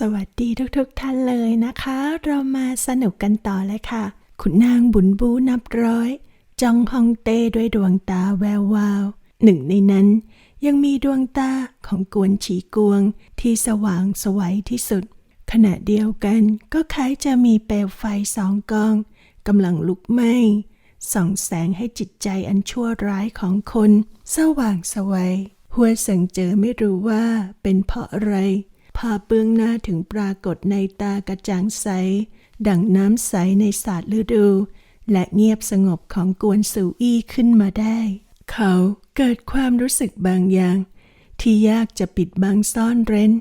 สวัสดีทุกๆทท่านเลยนะคะ เรามาสนุกกันต่อเลยค่ะคุณนางบุญบูนับร้อย จองฮองเต้ด้วยดวงตาแวววาว หนึ่งในนั้น ยังมีดวงตาของกวนฉีกวงที่สว่างสวัยที่สุด ขณะเดียวกันก็คล้ายจะมีเปลวไฟสองกองกำลังลุกไหม้ส่องแสงให้จิตใจอันชั่วร้ายของคน สว่างสวัยหัวเสิงเจอไม่รู้ว่าเป็นเพราะอะไร ภาพเบื้องหน้าถึงปรากฏในตากระจ่างใส ดังน้ำใสในศาสตร์ฤดู และเงียบสงบของกวนสูอี้ขึ้นมาได้ เขาเกิดความรู้สึกบางอย่าง ที่ยากจะปิดบังซ่อนเร้น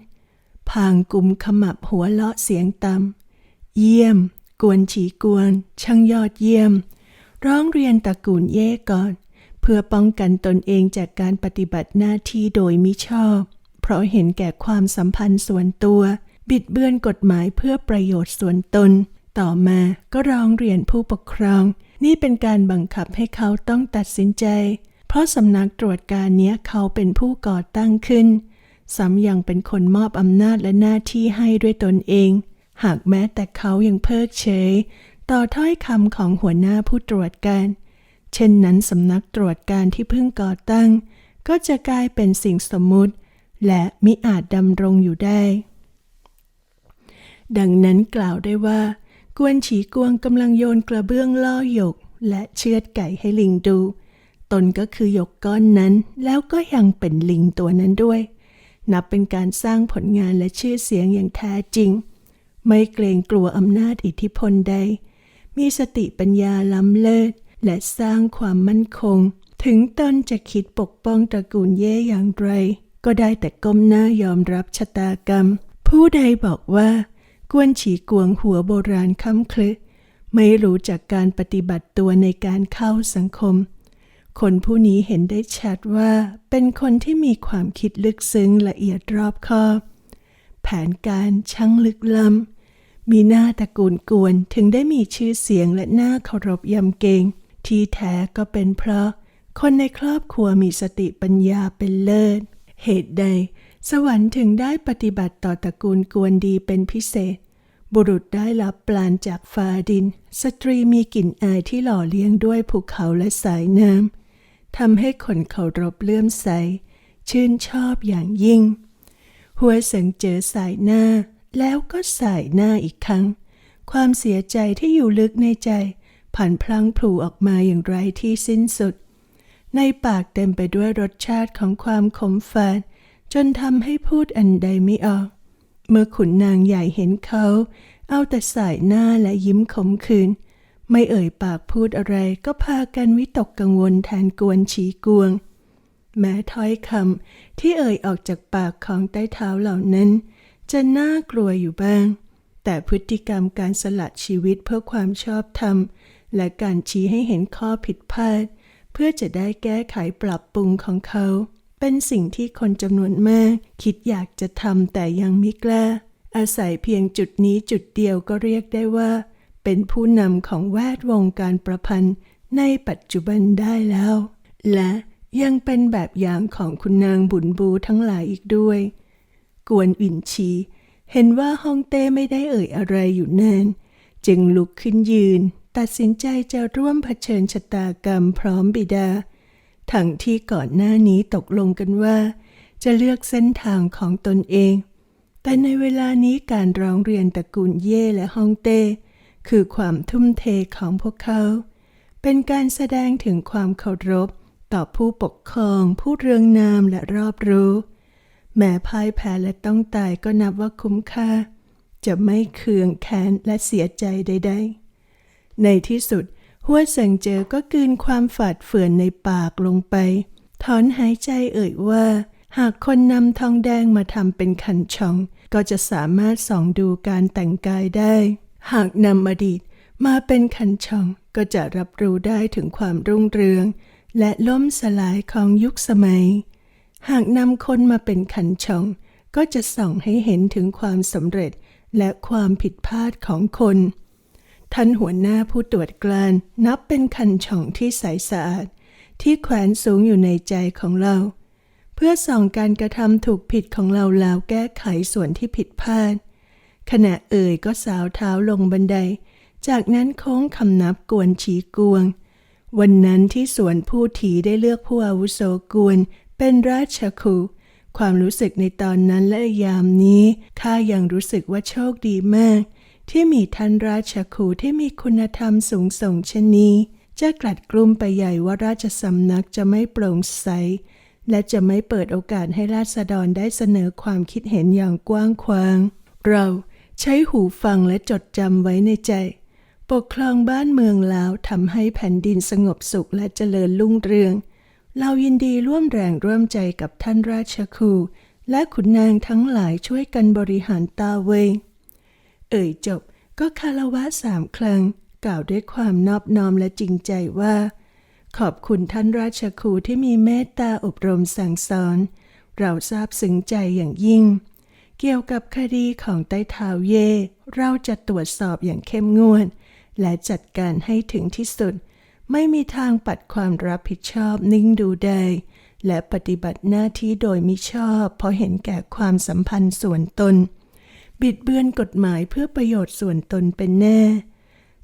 พางกุมขมับหัวเลาะเสียงต่ำเยี่ยม กวนฉีกวน ช่างยอดเยี่ยม ร้องเรียนตระกูลเย่ก่อน เพื่อป้องกันตนเองจากการปฏิบัติหน้าที่โดยมิชอบ เพราะเห็นแก่ความสัมพันธ์ส่วนตัว บิดเบือนกฎหมายเพื่อประโยชน์ส่วนตน ต่อมาก็ร้องเรียนผู้ปกครอง นี่เป็นการบังคับให้เขาต้องตัดสินใจ เพราะสำนักตรวจการเนี้ยเขาเป็นผู้ก่อตั้งขึ้นซ้ำยังเป็นคนมอบอำนาจและหน้าที่ให้ด้วยตนเอง หากแม้แต่เขายังเพิกเฉย ต่อถ้อยคำของหัวหน้าผู้ตรวจการ เช่นนั้นสำนักตรวจการที่เพิ่งก่อตั้ง ก็จะกลายเป็นสิ่งสมมุติ และมิอาจดำรงอยู่ได้ ดังนั้นกล่าวได้ว่ากวนฉีกวงกำลังโยนกระเบื้องล่อหยก และเชือดไก่ให้ลิงดู ตนก็คือหยกก้อนนั้น แล้วก็ยังเป็นลิงตัวนั้นด้วย นับเป็นการสร้างผลงานและชื่อเสียงอย่างแท้จริง ไม่เกรงกลัวอำนาจอิทธิพลใด มีสติปัญญาล้ำเลิศ และสร้างความมั่นคง ถึงตนจะคิดปกป้องตระกูลเย่อย่างไร ก็ได้แต่ก้มหน้ายอมรับชะตากรรม ผู้ใดบอกว่า กวนฉีกวงหัวโบราณค้ำคลึไม่รู้จากการปฏิบัติตัวในการเข้าสังคม คนผู้นี้เห็นได้ชัดว่าเป็นคนที่มีความคิดลึกซึ้งละเอียดรอบคอบ แผนการช่างลึกล้ำมีหน้าตระกูลกวนถึงได้มีชื่อเสียงและหน้าเคารพยำเกรงที่แท้ก็เป็นเพราะ คนในครอบครัวมีสติปัญญาเป็นเลิศ เหตุใด สวรรค์ถึงได้ปฏิบัติต่อตระกูลกวนดีเป็นพิเศษ บุรุษได้รับปลานจากฟ้าดิน สตรีมีกลิ่นอายที่หล่อเลี้ยงด้วยภูเขาและสายน้ำทำให้คนเคารพเลื่อมใส ชื่นชอบอย่างยิ่ง หัวเสิงเจอสายหน้า แล้วก็สายหน้าอีกครั้ง ความเสียใจที่อยู่ลึกในใจผ่านพลังพลูออกมาอย่างไรที่สิ้นสุด ในปากเต็มไปด้วยรสชาติของความขมฝาดจนทำให้พูดอันใดไม่ออก เมื่อขุนนางใหญ่เห็นเขา เอาแต่สายหน้าและยิ้มขมขื่นไม่เอ่ยปากพูดอะไรก็พากันวิตกกังวลแทนกวนฉีกวง แม้ถ้อยคำที่เอ่ยออกจากปากของใต้เท้าเหล่านั้น จะน่ากลัวอยู่บ้าง แต่พฤติกรรมการสละชีวิตเพื่อความชอบธรรม และการชี้ให้เห็นข้อผิดพลาด เพื่อจะได้แก้ไขปรับปรุงของเขา เป็นสิ่งที่คนจำนวนมาก คิดอยากจะทำแต่ยังไม่กล้า อาศัยเพียงจุดนี้จุดเดียวก็เรียกได้ว่า เป็นผู้นำของแวดวงการประพันธ์ในปัจจุบันได้แล้ว และยังเป็นแบบอย่างของคุณนางบุญบูทั้งหลายอีกด้วย กวนอินชี เห็นว่าฮ่องเต้ไม่ได้เอ่ยอะไรอยู่นาน จึงลุกขึ้นยืน ตัดสินใจจะร่วมเผชิญชะตากรรมพร้อมบิดา ทั้งที่ก่อนหน้านี้ตกลงกันว่า จะเลือกเส้นทางของตนเอง แต่ในเวลานี้การร้องเรียนตระกูลเย่และฮ่องเต้ คือความทุ่มเทของพวกเขา เป็นการแสดงถึงความเคารพ ต่อผู้ปกครอง ผู้เรืองนามและรอบรู้ แม้พ่ายแพ้และต้องตายก็นับว่าคุ้มค่า จะไม่เคืองแค้นและเสียใจใด ๆ ในที่สุด หัวเสิงเจอก็กลืนความฝาดเฟื่อนในปากลงไป ถอนหายใจเอ่ยว่า หากคนนำทองแดงมาทำเป็นขันช่อง ก็จะสามารถส่องดูการแต่งกายได้ หากนำอดีตมาเป็นขันช่องก็จะรับรู้ได้ถึงความรุ่งเรือง และล่มสลายของยุคสมัย หากนำคนมาเป็นขันช่อง ก็จะส่องให้เห็นถึงความสำเร็จและความผิดพลาดของคน ท่านหัวหน้าผู้ตรวจกลานนับเป็นคันช่องที่ใสสะอาด ที่แขวนสูงอยู่ในใจของเรา เพื่อส่องการกระทำถูกผิดของเราแล้วแก้ไขส่วนที่ผิดพลาด ขณะเอ่ยก็สาวเท้าลงบันได จากนั้นโค้งคำนับกวนฉีกวง วันนั้นที่สวนผู้ถีได้เลือกผู้อาวุโสกวน เป็นราชครูความรู้สึกในตอนนั้นและยามนี้ข้ายังรู้สึกว่าโชคดีมาก ที่มีท่านราชครูที่มีคุณธรรมสูงส่งเช่นนี้ จะกลัดกลุ้มไปใหญ่ว่าราชสำนักจะไม่โปร่งใส และจะไม่เปิดโอกาสให้ราษฎรได้เสนอความคิดเห็นอย่างกว้างขวาง เราใช้หูฟังและจดจำไว้ในใจ ปกครองบ้านเมืองแล้วทำให้แผ่นดินสงบสุขและเจริญรุ่งเรือง เรายินดีร่วมแรงร่วมใจกับท่านราชครูและขุนนางทั้งหลายช่วยกันบริหารตาเวง เอ่ยจบก็คารวะสามครั้ง กล่าวด้วยความนอบน้อมและจริงใจว่า ขอบคุณท่านราชครูที่มีเมตตาอบรมสั่งสอน เราทราบซึ้งใจอย่างยิ่ง เกี่ยวกับคดีของใต้เท้าเย่ เราจะตรวจสอบอย่างเข้มงวด และจัดการให้ถึงที่สุด ไม่มีทางปัดความรับผิดชอบนิ่งดูได้ และปฏิบัติหน้าที่โดยมิชอบ เพราะเห็นแก่ความสัมพันธ์ส่วนตน บิดเบือนกฎหมายเพื่อประโยชน์ส่วนตนเป็นแน่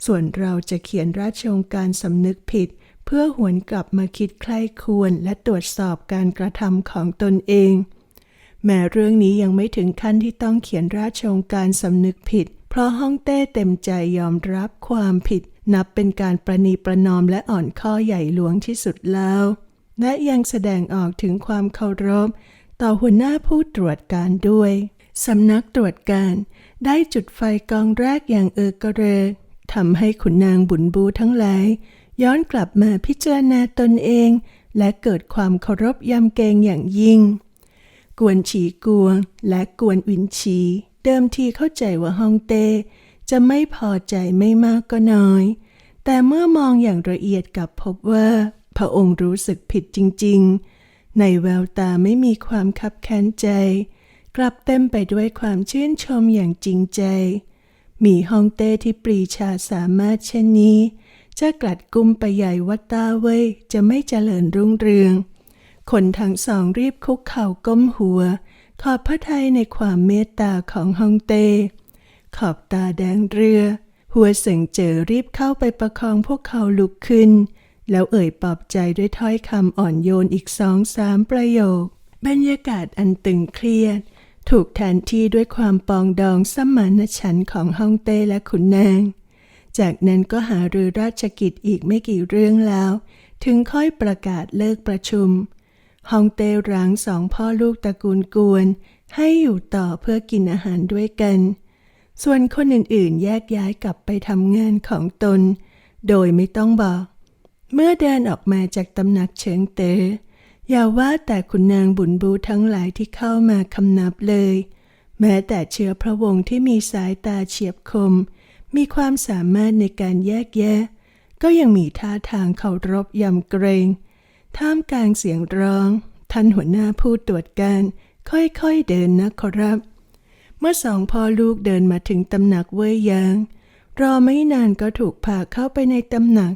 ส่วนเราจะเขียนราชองการสำนึกผิด เพื่อหวนกลับมาคิดใคร่ควรและตรวจสอบการกระทำของตนเอง แม้เรื่องนี้ยังไม่ถึงขั้นที่ต้องเขียนราชองการสำนึกผิด เพราะฮ่องเต้เต็มใจยอมรับความผิด นับเป็นการประนีประนอมและอ่อนข้อใหญ่หลวงที่สุดแล้ว และยังแสดงออกถึงความเคารพ ต่อหัวหน้าผู้ตรวจการด้วย สำนักตรวจการได้จุดไฟกองแรกอย่างเออกระเรกทำให้ขุนนางบุญบูทั้งหลาย ย้อนกลับมาพิจารณาตนเอง และเกิดความเคารพยำเกรงอย่างยิ่ง กวนฉีกวงและกวนวินชี เดิมทีเข้าใจว่าฮองเต้จะไม่พอใจไม่มากก็น้อย แต่เมื่อมองอย่างละเอียดกลับพบว่า พระองค์รู้สึกผิดจริง ๆ ในแววตาไม่มีความคับแค้นใจ กลับเต็มไปด้วยความชื่นชมอย่างจริงใจ มีฮองเต้ที่ปรีชาสามารถเช่นนี้ จะกลัดกุมไปใหญ่วัดตาเว่ยจะไม่เจริญรุ่งเรือง คนทั้งสองรีบคุกเข่าก้มหัว ขอบพระทัยในความเมตตาของฮองเต้ ขอบตาแดงเรือ หัวเสิงเจอรีบเข้าไปประคองพวกเขาลุกขึ้น แล้วเอ่ยปลอบใจด้วยถ้อยคำอ่อนโยนอีกสองสามประโยค บรรยากาศอันตึงเครียด ถูกแทนที่ด้วยความปองดองสมานฉันท์ของฮ่องเต้และขุนนาง จากนั้นก็หารือราชกิจอีกไม่กี่เรื่องแล้ว ถึงค่อยประกาศเลิกประชุมฮ่องเต้ร้างสองพ่อลูกตระกูลกวน ให้อยู่ต่อเพื่อกินอาหารด้วยกัน ส่วนคนอื่นๆ แยกย้ายกลับไปทำงานของตน โดยไม่ต้องบอก เมื่อเดินออกมาจากตำหนักเฉิงเต๋อ อย่าว่าแต่คุณนางบุญบูทั้งหลายที่เข้ามาคำนับเลย แม้แต่เชื้อพระวงศ์ที่มีสายตาเฉียบคม มีความสามารถในการแยกแยะ ก็ยังมีท่าทางเคารพยำเกรง ท่ามกลางเสียงร้อง ท่านหัวหน้าผู้ตรวจการค่อยๆเดินนะขอรับ เมื่อสองพ่อลูกเดินมาถึงตำหนักเว่ยยาง รอไม่นานก็ถูกพาเข้าไปในตำหนัก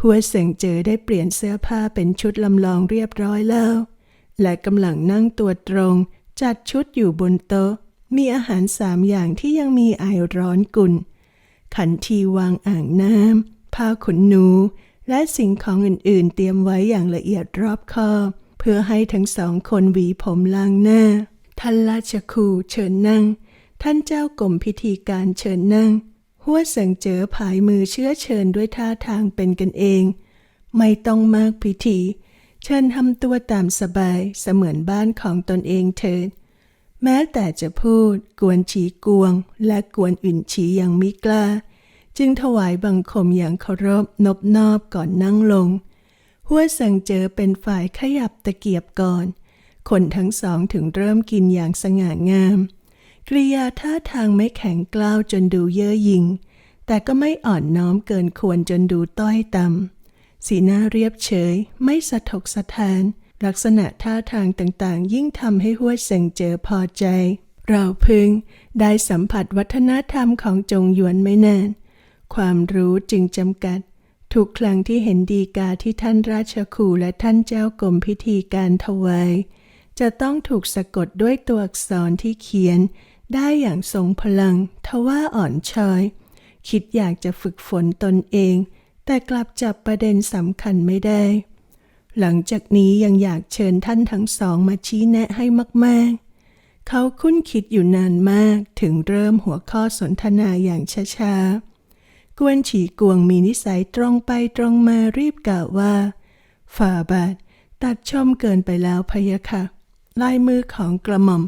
หัวเสิงเจอได้เปลี่ยนเสื้อผ้าเป็นชุดลำลองเรียบร้อยแล้ว และกำลังนั่งตัวตรง จัดชุดอยู่บนโต๊ะ มีอาหารสามอย่างที่ยังมีไอร้อนกุ่น ขันทีวางอ่างน้ำผ้าขนหนู และสิ่งของอื่นๆ เตรียมไว้อย่างละเอียดรอบคอบเพื่อให้ทั้งสองคนหวีผมล้างหน้า ท่านราชครูเชิญนั่ง ท่านเจ้ากรมพิธีการเชิญนั่ง หัวเสิงเจอผายมือเชื้อเชิญด้วยท่าทางเป็นกันเอง ไม่ต้องมากพิธี เชิญทำตัวตามสบายเสมือนบ้านของตนเองเถิด แม้แต่จะพูด กวนฉีกวง และกวนอื่นฉีอยังมิกล้า จึงถวายบังคมอย่างเคารพนบนอบก่อนนั่งลง หัวเสิงเจอเป็นฝ่ายขยับตะเกียบก่อน คนทั้งสองถึงเริ่มกินอย่างสง่างาม กริยาท่าทางไม่แข็งกล้าวจนดูเย่อหยิ่ง แต่ก็ไม่อ่อนน้อมเกินควรจนดูต้อยต่ำ สีหน้าเรียบเฉย ไม่สะทกสะทาน ลักษณะท่าทางต่างๆ ยิ่งทำให้หัวเสิงเจอพอใจ เราพึงได้สัมผัสวัฒนธรรมของจงหยวนไม่นาน ความรู้จึงจำกัด ทุกครั้งที่เห็นดีกาที่ท่านราชครูและท่านเจ้ากรมพิธีการถวายจะต้องถูกสะกดด้วยตัวอักษรที่เขียน ได้อย่างทรงพลังทว่าอ่อนช้อย คิดอยากจะฝึกฝนตนเอง แต่กลับจับประเด็นสำคัญไม่ได้ หลังจากนี้ยังอยากเชิญท่านทั้งสองมาชี้แนะให้มาก ๆ เขาคุ้นคิดอยู่นานมากถึงเริ่มหัวข้อสนทนาอย่างช้า ๆ กวนฉีกวงมีนิสัยตรงไปตรงมารีบกล่าวว่า ฝ่าบาทตัดชมเกินไปแล้วพะยะค่ะลายมือของกระหม่อม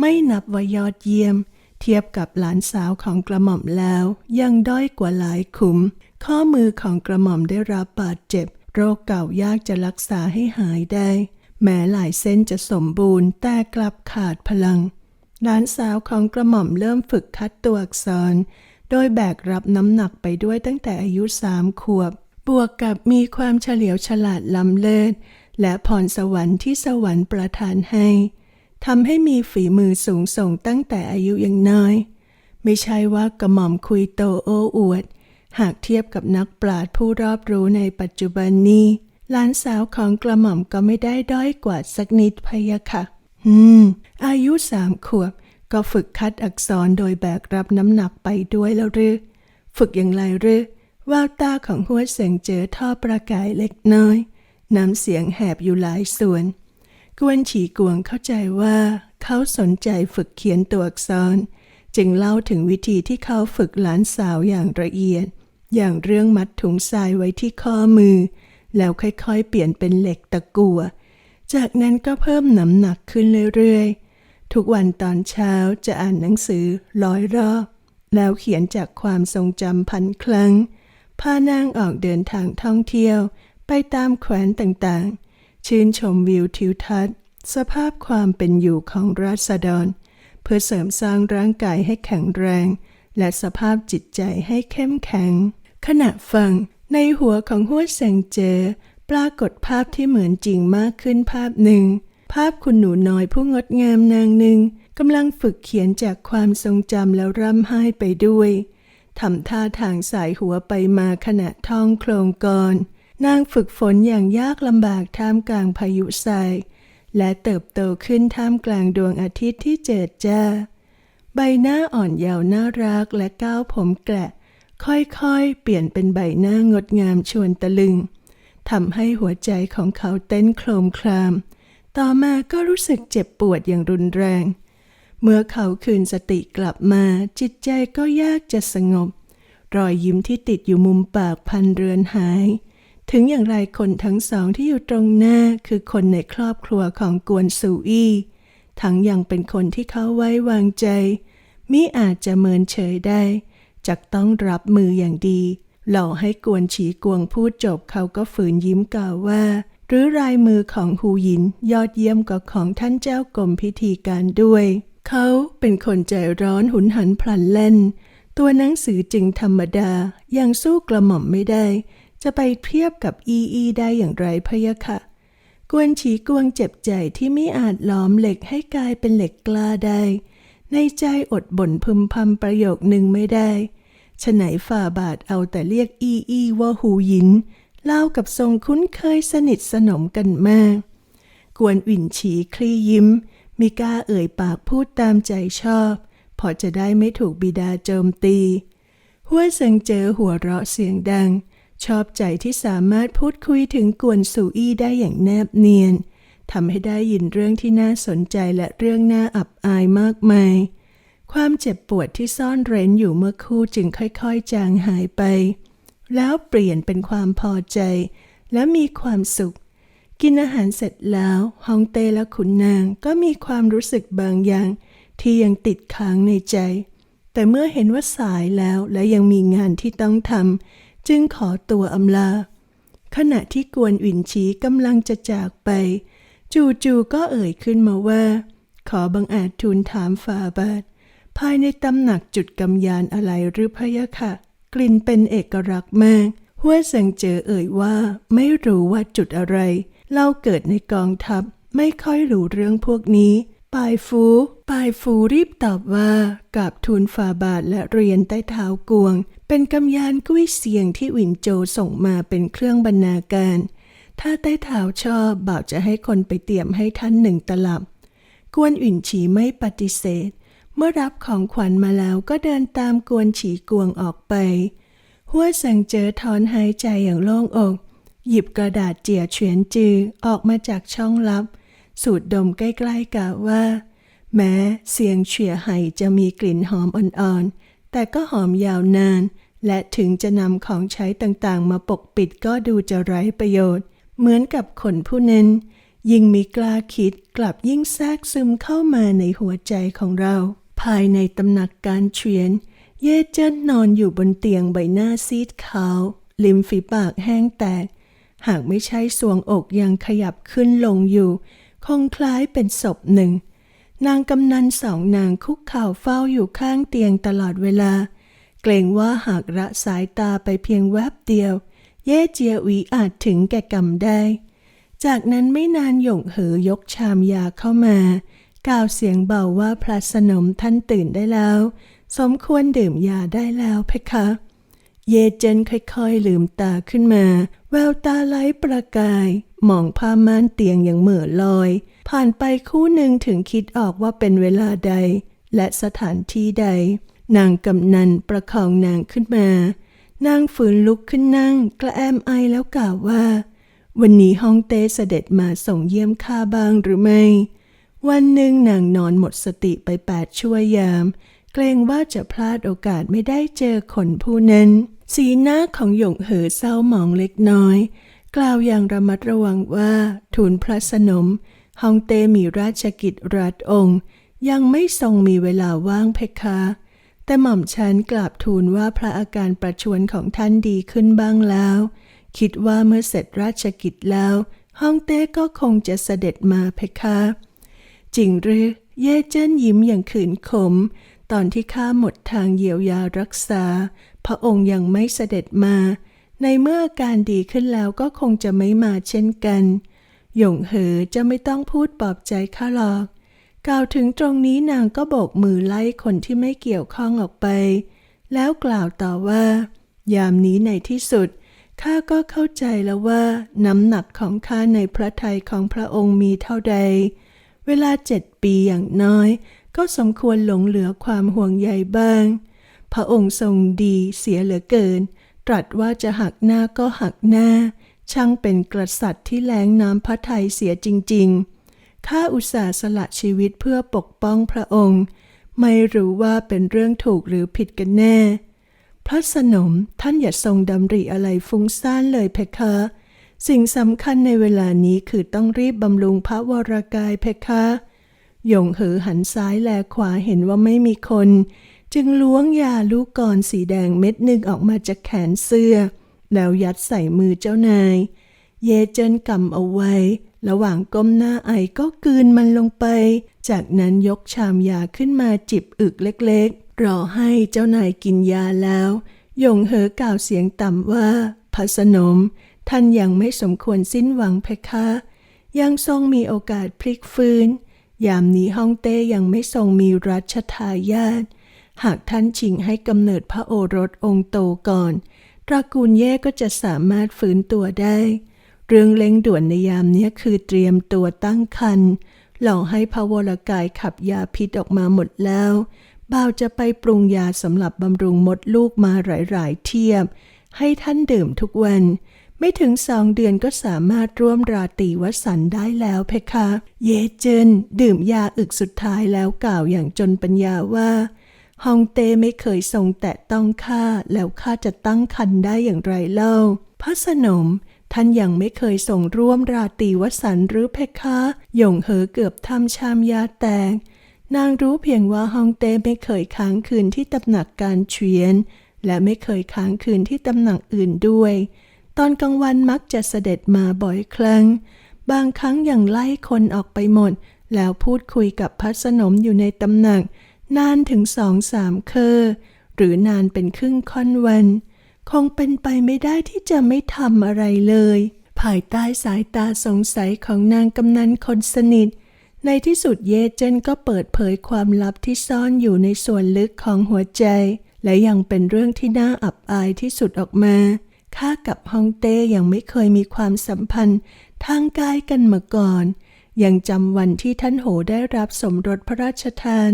ไม่นับว่ายอดเยี่ยม เทียบกับหลานสาวของกระหม่อมแล้ว ยังด้อยกว่าหลายขุม ข้อมือของกระหม่อมได้รับบาดเจ็บ โรคเก่ายากจะรักษาให้หายได้ แม้หลายเส้นจะสมบูรณ์แต่กลับขาดพลัง หลานสาวของกระหม่อมเริ่มฝึกคัดตัวอักษร โดยแบกรับน้ำหนักไปด้วยตั้งแต่อายุสามขวบ บวกกับมีความเฉลียวฉลาดล้ำเลิศและพรสวรรค์ที่สวรรค์ประทานให้ ทำให้มีฝีมือสูงส่งตั้งแต่อายุยังน้อย ไม่ใช่ว่ากระหม่อมคุยโตโอ้อวด หากเทียบกับนักปราชญ์ผู้รอบรู้ในปัจจุบันนี้หลานสาวของกระหม่อมก็ไม่ได้ด้อยกว่าสักนิดพะยะค่ะ อืม อายุสามขวบ ก็ฝึกคัดอักษรโดยแบกรับน้ำหนักไปด้วยแล้วหรือ ฝึกอย่างไรหรือแววตาของหัวเสียงเจอท่อประกายเล็กน้อย น้ำเสียงแหบอยู่หลายส่วน กวนฉีกวงเข้าใจว่า เขาสนใจฝึกเขียนตัวอักษร จึงเล่าถึงวิธีที่เขาฝึกหลานสาวอย่างละเอียด อย่างเรื่องมัดถุงทรายไว้ที่ข้อมือ แล้วค่อยๆ เปลี่ยนเป็นเหล็กตะกั่วจากนั้นก็เพิ่มน้ำหนักขึ้นเรื่อยๆ ทุกวันตอนเช้าจะอ่านหนังสือร้อยรอบ แล้วเขียนจากความทรงจำพันครั้งพานางออกเดินทางท่องเที่ยว ไปตามแขวนต่างๆ ชื่นชมวิวทิวทัศน์ สภาพความเป็นอยู่ของราษฎร เพื่อเสริมสร้างร่างกายให้แข็งแรง และสภาพจิตใจให้เข้มแข็ง ขณะฟัง ในหัวของหัวเซงเจอ ปรากฏภาพที่เหมือนจริงมากขึ้นภาพหนึ่ง ภาพคุณหนูน้อยผู้งดงามนางหนึ่งกำลังฝึกเขียนจากความทรงจำแล้วร่ำไห้ไปด้วยทำท่าทางสายหัวไปมาขณะท่องโครงกร นางฝึกฝนอย่างยากลำบากท่ามกลางพายุทราย และเติบโตขึ้นท่ามกลางดวงอาทิตย์ที่เจิดจ้า ใบหน้าอ่อนเยาว์น่ารักและก้าวผมแกละค่อยๆ เปลี่ยนเป็นใบหน้างดงามชวนตะลึงทำให้หัวใจของเขาเต้นโครมคราม ต่อมาก็รู้สึกเจ็บปวดอย่างรุนแรง เมื่อเขาคืนสติกลับมาจิตใจก็ยากจะสงบ รอยยิ้มที่ติดอยู่มุมปากพันเรือนหาย ถึงอย่างไรคนทั้งสองที่อยู่ตรงหน้าคือคนในครอบครัวของกวนซูอี้ทั้งยังเป็นคนที่เขาไว้วางใจ มิอาจจะเมินเฉยได้จักต้องรับมืออย่างดีหล่อให้กวนฉีกวงพูดจบเขาก็ฝืนยิ้มกล่าวว่า หรือรายมือของฮูยินยอดเยี่ยมกว่าของท่านเจ้ากรมพิธีการด้วย เขาเป็นคนใจร้อนหุนหันพลันเล่น ตัวหนังสือจึงธรรมดายังสู้กระหม่อมไม่ได้ จะไปเทียบกับอีอีได้อย่างไรพะยะค่ะ กวนฉีกวงเจ็บใจที่ไม่อาจล้อมเหล็กให้กลายเป็นเหล็กกล้าได้ ในใจอดบ่นพึมพำประโยคหนึ่งไม่ได้ฉไหนฝ่าบาทเอาแต่เรียกอีอีว่าหูหยิน เล่ากับทรงคุ้นเคยสนิทสนมกันมาก กวนวินฉีคลี่ยิ้ม มีกล้าเอ่ยปากพูดตามใจชอบ พอจะได้ไม่ถูกบิดาโจมตี หัวเซิงเจอหัวเราะเสียงดัง ชอบใจที่สามารถพูดคุยถึงกวนสูอี้ได้อย่างแนบเนียนทำให้ได้ยินเรื่องที่น่าสนใจและเรื่องน่าอับอายมากมาย ความเจ็บปวดที่ซ่อนเร้นอยู่เมื่อคู่จึงค่อยๆ จางหายไป แล้วเปลี่ยนเป็นความพอใจ และมีความสุข กินอาหารเสร็จแล้วฮองเต้และขุนนางก็มีความรู้สึกบางอย่าง ที่ยังติดค้างในใจ แต่เมื่อเห็นว่าสายแล้วและยังมีงานที่ต้องทำ จึงขอตัวอำลา ขณะที่กวนหวินชีกำลังจะจากไป จู่ๆก็เอ่ยขึ้นมาว่า ขอบังอาจทูลถามฝ่าบาท ภายในตำหนักจุดกำยานอะไรหรือพะยะค่ะ กลิ่นเป็นเอกลักษณ์มากหัวเซิงเจอเอ่ยว่า ไม่รู้ว่าจุดอะไร เล่าเกิดในกองทัพไม่ค่อยรู้เรื่องพวกนี้ ปายฟูปายฟูรีบตอบว่ากับทูลฝ่าบาทและเรียนใต้เท้ากวง เป็นกำยานกุ้ยเสียงที่หวินโจส่งมาเป็นเครื่องบรรณาการ ถ้าใต้เท้าชอบบ่าวจะให้คนไปเตรียมให้ท่านหนึ่งตลับ กวนอุ่นฉีไม่ปฏิเสธ เมื่อรับของขวัญมาแล้วก็เดินตามกวนฉีกวงออกไป หัวสังเจอถอนหายใจอย่างโล่งอก หยิบกระดาษเจียเฉวียนจือออกมาจากช่องลับ สูดดมใกล้ๆกะว่า แม้เสียงเฉียไห่จะมีกลิ่นหอมอ่อนๆ แต่ก็หอมยาวนาน และถึงจะนำของใช้ต่างๆ มาปกปิดก็ดูจะไร้ประโยชน์ เหมือนกับคนผู้นั้น ยิ่งมีกล้าคิดกลับยิ่งแทรกซึมเข้ามาในหัวใจของเรา ภายในตำหนักการเฉียน เย่เจิ้นนอนอยู่บนเตียงใบหน้าซีดขาวริมฝีปากแห้งแตก หากไม่ใช่สวงอกยังขยับขึ้นลงอยู่ คงคล้ายเป็นศพหนึ่ง นางกำนันสองนางคุกเข่าเฝ้าอยู่ข้างเตียงตลอดเวลา เกรงว่าหากระสายตาไปเพียงแวบเดียว เย่เจียวีอาจถึงแก่กรรมได้ จากนั้นไม่นานหยงเหอยกชามยาเข้ามากล่าวเสียงเบาว่าพระสนมท่านตื่นได้แล้ว สมควรดื่มยาได้แล้วเพคะ เยเจนค่อยๆลืมตาขึ้นมา แววตาไร้ประกาย มองผ้าม่านเตียงอย่างเหม่อลอย ผ่านไปคู่หนึ่งถึงคิดออกว่าเป็นเวลาใด และสถานที่ใด นางกำนันประคองนางขึ้นมา นางฝืนลุกขึ้นนั่ง กระแอมไอแล้วกล่าวว่า วันนี้ฮ่องเต้เสด็จมาส่งเยี่ยมข้าบ้างหรือไม่ วันหนึ่งนางนอนหมดสติไปแปดชั่วยาม เกรงว่าจะพลาดโอกาสไม่ได้เจอคนผู้นั้น สีหน้าของหยงเหอเศร้าหมองเล็กน้อย กล่าวอย่างระมัดระวังว่าทูลพระสนมฮ่องเต้มีราชกิจรัฐองค์ ยังไม่ทรงมีเวลาว่างเพคะ แต่หม่อมฉันกราบทูลว่าพระอาการประชวนของท่านดีขึ้นบ้างแล้ว คิดว่าเมื่อเสร็จราชกิจแล้วฮ่องเต้ก็คงจะเสด็จมาเพคะจริงหรือเย่เจิ้นยิ้มอย่างขืนขม ตอนที่ข้าหมดทางเยียวยารักษา พระองค์ยังไม่เสด็จมา ในเมื่ออาการดีขึ้นแล้วก็คงจะไม่มาเช่นกัน หยงเหอจะไม่ต้องพูดปลอบใจข้าหรอก กล่าวถึงตรงนี้นางก็โบกมือไล่คนที่ไม่เกี่ยวข้องออกไป แล้วกล่าวต่อว่า ยามนี้ในที่สุดข้าก็เข้าใจแล้วว่าน้ำหนักของข้าในพระทัยของพระองค์มีเท่าใด เวลาเจ็ดปีอย่างน้อย ก็สมควรหลงเหลือความห่วงใยบ้าง พระองค์ทรงดีเสียเหลือเกิน ตรัสว่าจะหักหน้าก็หักหน้า ช่างเป็นกษัตริย์ที่แล้งน้ำพระทัยเสียจริง ๆ ข้าอุตส่าห์สละชีวิตเพื่อปกป้องพระองค์ ไม่รู้ว่าเป็นเรื่องถูกหรือผิดกันแน่ พระสนมท่านอย่าทรงดำริอะไรฟุ้งซ่านเลยเพคะ สิ่งสำคัญในเวลานี้คือต้องรีบบำรุงพระวรากายเพคะหยงเหอหันซ้ายแลขวาเห็นว่าไม่มีคน จึงล้วงยาลูกกรสีแดงเม็ดหนึ่งออกมาจากแขนเสื้อ แล้วยัดใส่มือเจ้านาย เยเจินกำเอาไว้ ระหว่างก้มหน้าไอก็กืนมันลงไป จากนั้นยกชามยาขึ้นมาจิบอึกเล็กๆ รอให้เจ้านายกินยาแล้วยงเหอกล่าวเสียงต่ำว่าพระสนม ท่านยังไม่สมควรสิ้นหวังเพคะ ยังทรงมีโอกาสพลิกฟื้น ยามนี้ฮ่องเต้ยังไม่ทรงมีรัชทายาท หากท่านชิงให้กำเนิดพระโอรสองค์โตก่อนตระกูลแย่ก็จะสามารถฟื้นตัวได้ เรื่องเร่งด่วนในยามนี้คือเตรียมตัวตั้งครรภ์หลอกให้พระวรกายขับยาพิษออกมาหมดแล้วบ่าวจะไปปรุงยาสำหรับบำรุงมดลูกมาหลายๆเทียบ ให้ท่านดื่มทุกวัน ไม่ถึงสองเดือนก็สามารถร่วมราตรีวสันได้แล้วเพคะ เยเจนดื่มยาอึกสุดท้ายแล้วกล่าวอย่างจนปัญญาว่า ฮองเต้ไม่เคยทรงแตะต้องข้าแล้วข้าจะตั้งคันได้อย่างไรเล่า พระสนม ท่านยังไม่เคยส่งร่วมราตรีวสันหรือเพคะหยงเหอเกือบทำชามยาแตก นางรู้เพียงว่าฮองเต้ไม่เคยค้างคืนที่ตำหนักการเฉียน และไม่เคยค้างคืนที่ตำหนักอื่นด้วย ตอนกลางวันมักจะเสด็จมาบ่อยครั้ง บางครั้งยังไล่คนออกไปหมด แล้วพูดคุยกับพระสนมอยู่ในตำหนัก นานถึงสองสามเคอหรือนานเป็นครึ่งค่อนวัน คงเป็นไปไม่ได้ที่จะไม่ทำอะไรเลย ภายใต้สายตาสงสัยของนางกำนันคนสนิท ในที่สุดเยเจนก็เปิดเผยความลับที่ซ่อนอยู่ในส่วนลึกของหัวใจ และยังเป็นเรื่องที่น่าอับอายที่สุดออกมาข้ากับฮองเต้ยังไม่เคยมีความสัมพันธ์ ทางกายกันมาก่อน ยังจำวันที่ท่านโหได้รับสมรสพระราชทาน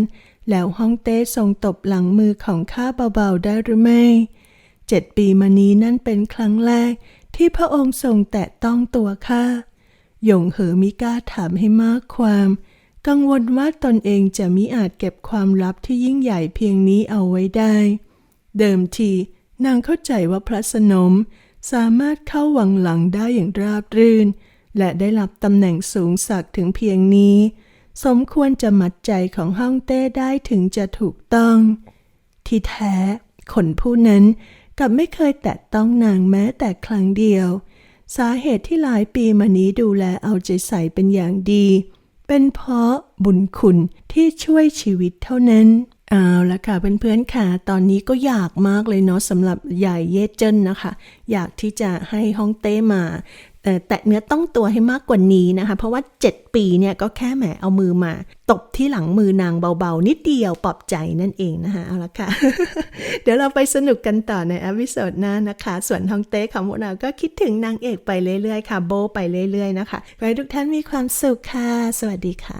แล้วฮ่องเต้ทรงตบหลังมือของข้าเบาๆได้หรือไม่ เจ็ดปีมานี้นั่นเป็นครั้งแรกที่พระองค์ทรงแตะต้องตัวข้าหยงเหอมิกล้าถามให้มากความ กังวลว่าตนเองจะมิอาจเก็บความลับที่ยิ่งใหญ่เพียงนี้เอาไว้ได้ เดิมทีนางเข้าใจว่าพระสนมสามารถเข้าวังหลังได้อย่างราบรื่น และได้รับตำแหน่งสูงสักถึงเพียงนี้ สมควรจะมัดใจของฮ่องเต้ได้ถึงจะถูกต้อง ที่แท้คนผู้นั้นกับไม่เคยแตะต้องนางแม้แต่ครั้งเดียว สาเหตุที่หลายปีมานี้ดูแลเอาใจใส่เป็นอย่างดี เป็นเพราะบุญคุณที่ช่วยชีวิตเท่านั้น เอาละค่ะเพื่อนๆค่ะ ตอนนี้ก็อยากมากเลยเนาะสำหรับใหญ่เย่เจิ้นนะคะ อยากที่จะให้ฮ่องเต้มา แตะเนื้อต้องตัวให้มากกว่านี้นะคะ เพราะว่า 7 ปีเนี่ยก็แค่แหมเอามือมา ตบที่หลังมือนางเบาๆ นิดเดียวปลอบใจนั่นเองนะคะ เอาละค่ะ เดี๋ยวเราไปสนุกกันต่อในอพิโซดหน้านะคะ ส่วนทองเต้ของพวกเราก็คิดถึงนางเอกไปเรื่อยๆค่ะ โบไปเรื่อยๆนะคะ ขอให้ทุกท่านมีความสุขค่ะ สวัสดีค่ะ